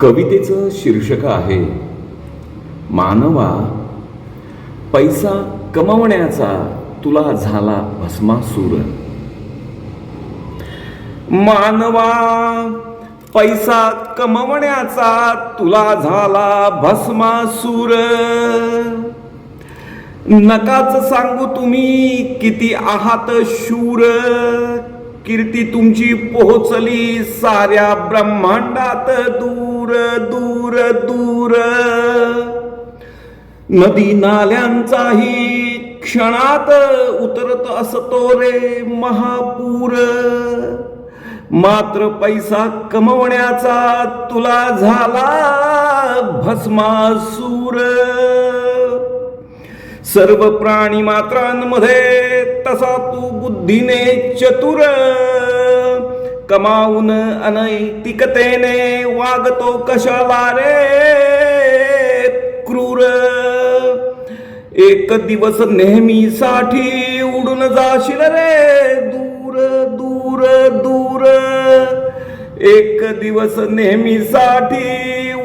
कवितेचं शीर्षक आहे मानवा पैसा कमवण्याचा तुला झाला भस्मासूर. मानवा पैसा कमवण्याचा तुला झाला भस्मासूर. नकाच सांगू तुम्ही किती आहात शूर. कीर्ती तुमची पोहोचली साऱ्या ब्रह्मांडात दूर. दूर दूर नदी नाल्यांचाही क्षणात उतरत असतो रे महापूर. मात्र पैसा कमवण्याचा तुला झाला भस्मासूर. सर्व प्राणी मात्रांमध्ये तसा तू बुद्धीने चतुर. कमावून अनैतिकतेने वागतो कशाला रे क्रूर. एक दिवस नेहमीसाठी उडून जाशील रे? दूर दूर दूर. एक दिवस नेहमीसाठी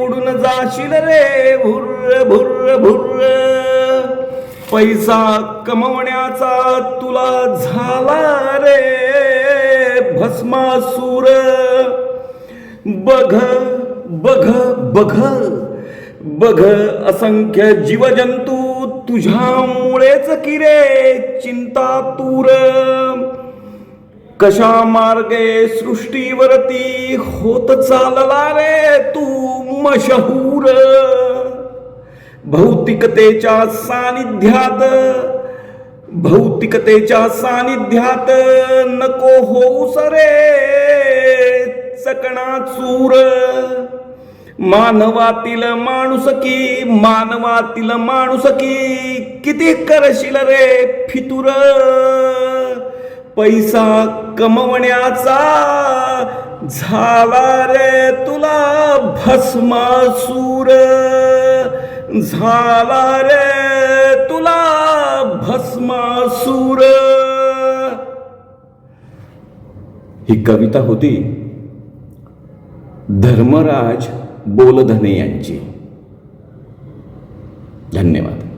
उडून जाशील रे? भुर्र भुर्र भुर्र पैसा कमवण्याचा तुला झाला भस्मासूर बघ बघ बघ। बघ असंख्य जीवजंतू तुझ्यामुळेच किरे चिंता तूर कशा मार्गे सृष्टीवरती होत चालला रे तू मशहूर? भौतिकतेच्या सानिध्यात भौतिकतेच्या सानिध्यात नको होऊ सरे. चकणाचूर मानवातील माणुसकी मानवातील माणुसकी किती करशील रे फितुर? पैसा कमवण्याचा झाला रे तुला भस्मासूर झाला रे तुला भस्मा भस्मासूर ही कविता होती धर्मराज बोलधने यांची. धन्यवाद.